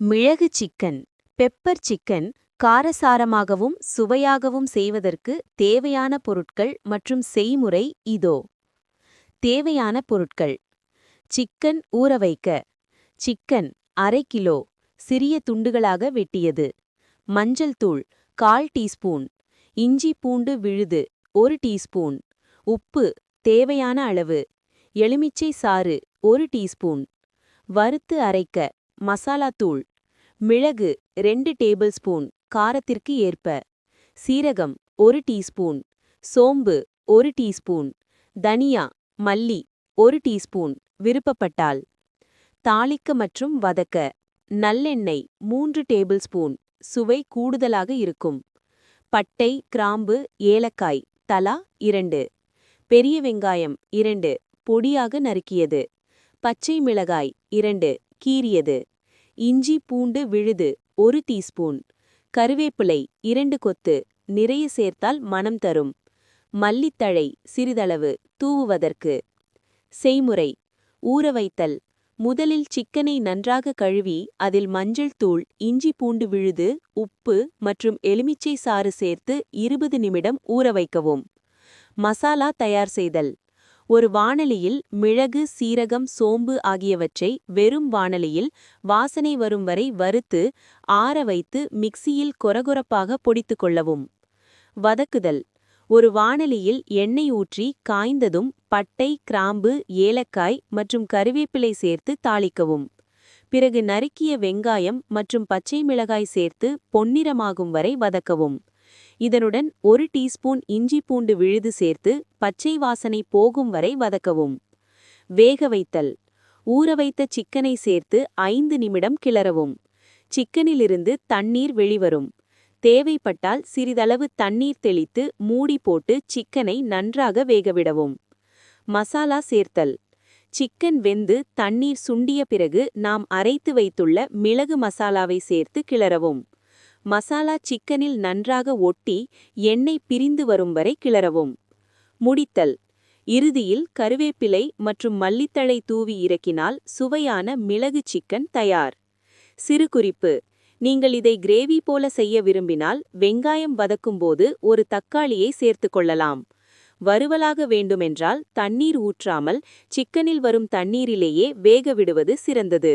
மிளகு chicken pepper chicken காரசாரமாகவும் சுவையாகவும் செய்வதற்கு தேவையான பொருட்கள் மற்றும் செய்முறை இதோ. தேவையான பொருட்கள். சிக்கன் ஊற வைக்க. சிக்கன் அரை கிலோ சிறிய துண்டுகளாக வெட்டியது. மஞ்சள் தூள் கால் டீஸ்பூன். இஞ்சி பூண்டு விழுது ஒரு டீஸ்பூன். உப்பு தேவையான அளவு. எலுமிச்சை சாறு ஒரு டீஸ்பூன். வறுத்து அரைக்க. மசாலா தூள் மிளகு ரெண்டு டேபிள் ஸ்பூன் காரத்திற்கு ஏற்ப சீரகம் ஒரு டீஸ்பூன் சோம்பு ஒரு டீஸ்பூன் தனியா மல்லி ஒரு டீஸ்பூன் விருப்பப்பட்டால் தாளிக்க மற்றும் வதக்க நல்லெண்ணெய் மூன்று டேபிள் ஸ்பூன் சுவை கூடுதலாக இருக்கும் பட்டை கிராம்பு ஏலக்காய் தலா இரண்டு பெரிய வெங்காயம் இரண்டு பொடியாக நறுக்கியது பச்சை மிளகாய் இரண்டு கீறியது. இஞ்சி பூண்டு விழுது ஒரு டீஸ்பூன். கருவேப்பிலை இரண்டு கொத்து. நிறைய சேர்த்தால் மனம் தரும். மல்லித்தழை சிறிதளவு தூவுவதற்கு. செய்முறை. ஊற வைத்தல். முதலில் சிக்கனை நன்றாக கழுவி அதில் மஞ்சள் தூள் இஞ்சி பூண்டு விழுது உப்பு மற்றும் எலுமிச்சை சாறு சேர்த்து இருபது நிமிடம் ஊற வைக்கவும். மசாலா தயார் செய்தல். ஒரு வானலியில் மிளகு சீரகம் சோம்பு ஆகியவற்றை வெறும் வானலியில் வாசனை வரும் வரை வறுத்து ஆற வைத்து மிக்சியில் கொரகொரப்பாக பொடித்து கொள்ளவும். வதக்குதல். ஒரு வானலியில் எண்ணெய் ஊற்றி காய்ந்ததும் பட்டை கிராம்பு ஏலக்காய் மற்றும் கருவேப்பிலை சேர்த்து தாளிக்கவும். பிறகு நறுக்கிய வெங்காயம் மற்றும் பச்சை மிளகாய் சேர்த்து பொன்னிறமாகும் வரை வதக்கவும். இதனுடன் ஒரு டீஸ்பூன் இஞ்சி பூண்டு விழுது சேர்த்து பச்சை வாசனை போகும் வரை வதக்கவும். வேக வைத்தல். ஊற வைத்த சிக்கனை சேர்த்து ஐந்து நிமிடம் கிளறவும். சிக்கனிலிருந்து தண்ணீர் வெளிவரும். தேவைப்பட்டால் சிறிதளவு தண்ணீர் தெளித்து மூடி போட்டு சிக்கனை நன்றாக வேகவிடவும் மசாலா சேர்த்தல். சிக்கன் வெந்து தண்ணீர் சுண்டிய பிறகு நாம் அரைத்து வைத்துள்ள மிளகு மசாலாவை சேர்த்து கிளறவும். மசாலா சிக்கனில் நன்றாக ஒட்டி எண்ணெய் பிரிந்து வரும் வரை கிளறவும். முடித்தல். இறுதியில் கருவேப்பிலை மற்றும் மல்லித்தழை தூவி இறக்கினால் சுவையான மிளகு சிக்கன் தயார். சிறு குறிப்பு. நீங்கள் இதை கிரேவி போல செய்ய விரும்பினால் வெங்காயம் வதக்கும்போது ஒரு தக்காளியை சேர்த்து கொள்ளலாம். வறுவலாக வேண்டுமென்றால் தண்ணீர் ஊற்றாமல் சிக்கனில் வரும் தண்ணீரிலேயே வேக விடுவது சிறந்தது.